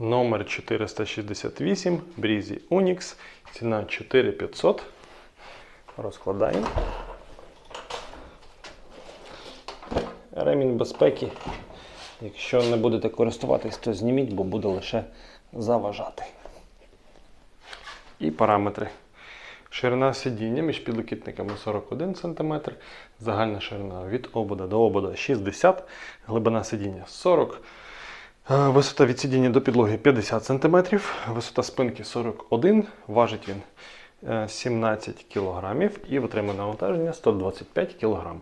Номер 468 Брізі Unix. Ціна 4500. Розкладаємо. Ремінь безпеки. Якщо не будете користуватись, то зніміть, бо буде лише заважати. І параметри. Ширина сидіння між підлокітниками 41 см, загальна ширина від обода до обода 60 глибина сидіння 40 Е, Висота від сидіння до підлоги 50 см, висота спинки 41 важить він е, 17 кг і витримане навантаження 125 кг.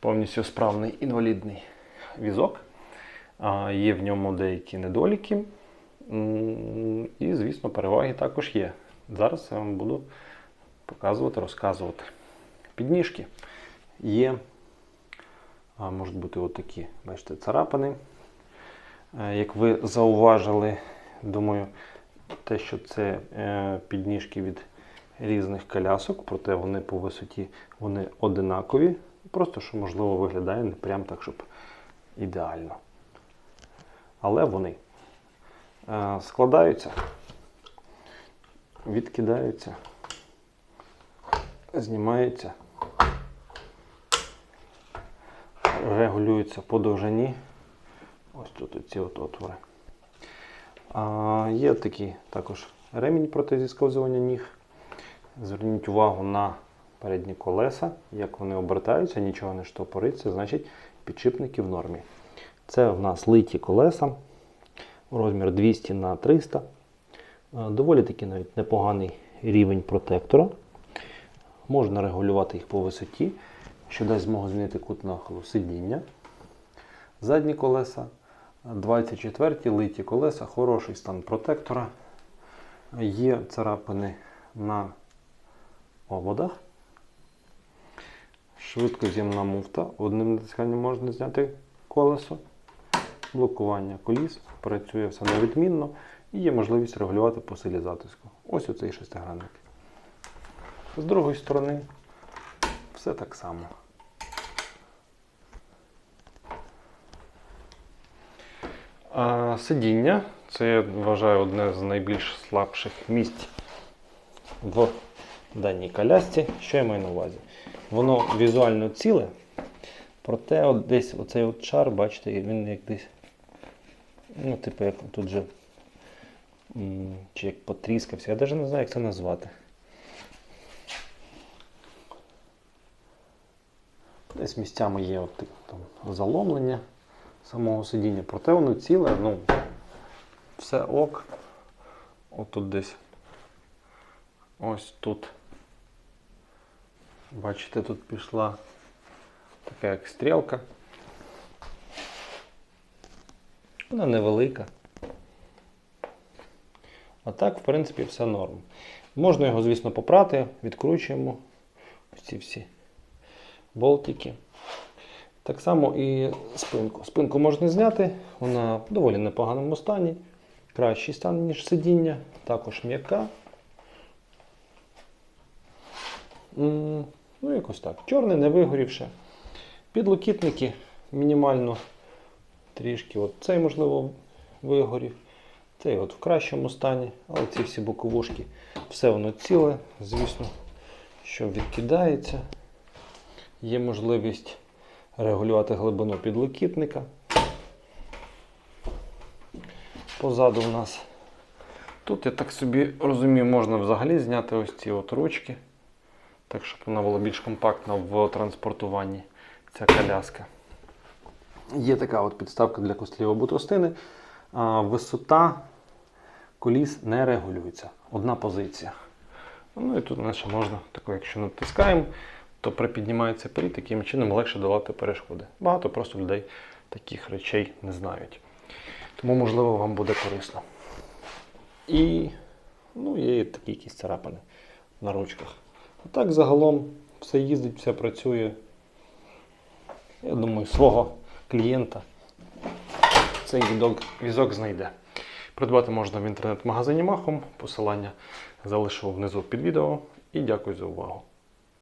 Повністю справний інвалідний візок. Є в ньому деякі недоліки. І, звісно, переваги також є. Зараз я вам буду показувати, розказувати. Підніжки є, можуть бути отакі, бачите, царапини. Е, Як ви зауважили, думаю, те, що це е, підніжки від різних колясок, проте вони по висоті вони одинакові. Просто що, можливо, виглядає не прям так, щоб ідеально. Але вони е, складаються, відкидаються, знімаються, регулюються по довжині. Ось тут ці от отвори. А, є такий також ремінь проти зісковзування ніг. Зверніть увагу на передні колеса, як вони обертаються, нічого не штопориться, значить підшипники в нормі. Це в нас литі колеса, розмір 200 на 300. Доволі таки навіть непоганий рівень протектора. Можна регулювати їх по висоті, що дасть змогу змінити кут нахилу сидіння. Задні колеса 24 литі колеса, хороший стан протектора. Є царапини на ободах. Швидкоз'ємна муфта. Одним натисканням можна зняти колесо. Блокування коліс. Працює все невідмінно і є можливість регулювати по силі затиску. Ось оцей шестигранник. З другої сторони все так само. Сидіння це, я вважаю, одне з найбільш слабших місць в даній колясці. Що я маю на увазі? Воно візуально ціле, проте от десь оцей от шар, бачите, він як десь, ну, типу, як тут же, чи як потріскався, я навіть не знаю, як це назвати. Десь місцями є от, там, заломлення самого сидіння. Проте воно ціле, ну, все ок. Отут десь. Ось тут. Бачите, тут пішла така як стрілка. Вона невелика. А так, в принципі, все норм. Можна його, звісно, попрати, відкручуємо ці всі болтики. Так само і спинку. Спинку можна зняти, вона в доволі непоганому стані. Кращий стан, ніж сидіння, також м'яка. Ну, якось так. Чорне, не вигорівше. Підлокітники мінімально трішки. От цей, можливо, вигорів. Цей от в кращому стані, але ці всі боковушки, все воно ціле, звісно, що відкидається. Є можливість регулювати глибину підлокітника. Позаду в нас. Тут, я так собі розумію, можна взагалі зняти ось ці от ручки, так щоб вона була більш компактна в транспортуванні ця коляска. Є така от підставка для костлівої бутростини. А, Висота коліс не регулюється. Одна позиція. Ну і тут наче можна, тако, якщо натискаємо, то припіднімається перід, таким чином легше долати перешкоди. Багато просто людей таких речей не знають. Тому, можливо, вам буде корисно. І ну, є такі якісь царапини на ручках. А так загалом все їздить, все працює. Я думаю, свого клієнта цей відок, візок знайде. Придбати можна в інтернет-магазині Махом. Посилання залишу внизу під відео. І дякую за увагу.